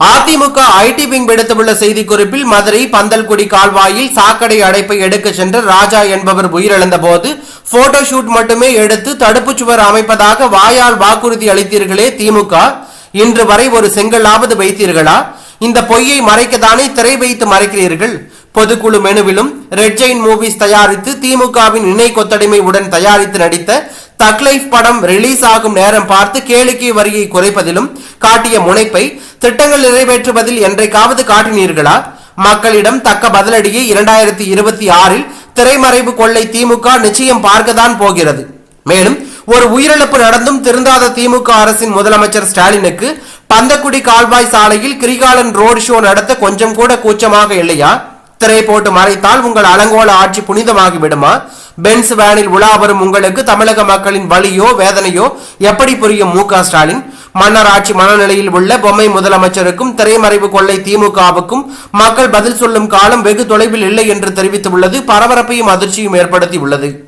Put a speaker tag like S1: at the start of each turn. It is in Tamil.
S1: அதிமுக ஐடி விங் விடுத்துள்ள செய்திக்குறிப்பில் மதுரை பந்தல்குடி கால்வாயில் சாக்கடை அடைப்பை எடுக்க சென்ற ராஜா என்பவர் உயிரிழந்த போது போட்டோ ஷூட் மட்டுமே எடுத்து தடுப்பு சுவர் அமைப்பதாக வாயால் வாக்குறுதி அளித்தீர்களே திமுக. இன்று வரை ஒரு செங்கலாவது வைத்தீர்களா? இந்த பொய்யை மறைக்கத்தானே திரை வைத்து மறைக்கிறீர்கள்? பொதுக்குழு மெனுவிலும் ரெட் ஜெயின் மூவிஸ் தயாரித்து திமுகவின் இணை கொத்தடிமை உடன் தயாரித்து நடித்த தக்லைஃப் படம் ரிலீஸ் ஆகும் நேரம் பார்த்து கேளிக்கை வரியை குறைப்பதிலும் காட்டிய முனைப்பை திட்டங்கள் நிறைவேற்றுவதில் என்றைக்காவது காட்டினீர்களா? மக்களிடம் தக்க பதிலடியை இரண்டாயிரத்தி இருபத்தி ஆறில் திரைமறைவு கொள்ளை திமுக நிச்சயம் பார்க்கத்தான் போகிறது. மேலும் ஒரு உயிரிழப்பு நடந்தும் திருந்தாத திமுக அரசின் முதலமைச்சர் ஸ்டாலினுக்கு பந்தக்குடி கால்வாய் சாலையில் கிரிகாலன் ரோடு ஷோ நடத்த கொஞ்சம் கூட கூச்சமாக இல்லையா? திரை போட்டு மறைத்தால் உங்கள் அலங்கோல ஆட்சி புனிதமாகி விடுமா பென்ஸ் வேனில் உலா வரும் உங்களுக்கு தமிழக மக்களின் வலியோ வேதனையோ எப்படி புரியும் மு க ஸ்டாலின்? மன்னர் ஆட்சி மனநிலையில் உள்ள பொம்மை முதலமைச்சருக்கும் திரைமறைவு கொள்ளை திமுகவுக்கும் மக்கள் பதில் சொல்லும் காலம் வெகு தொலைவில் இல்லை என்று தெரிவித்துள்ளது. பரபரப்பையும் அதிர்ச்சியும் ஏற்படுத்தி உள்ளது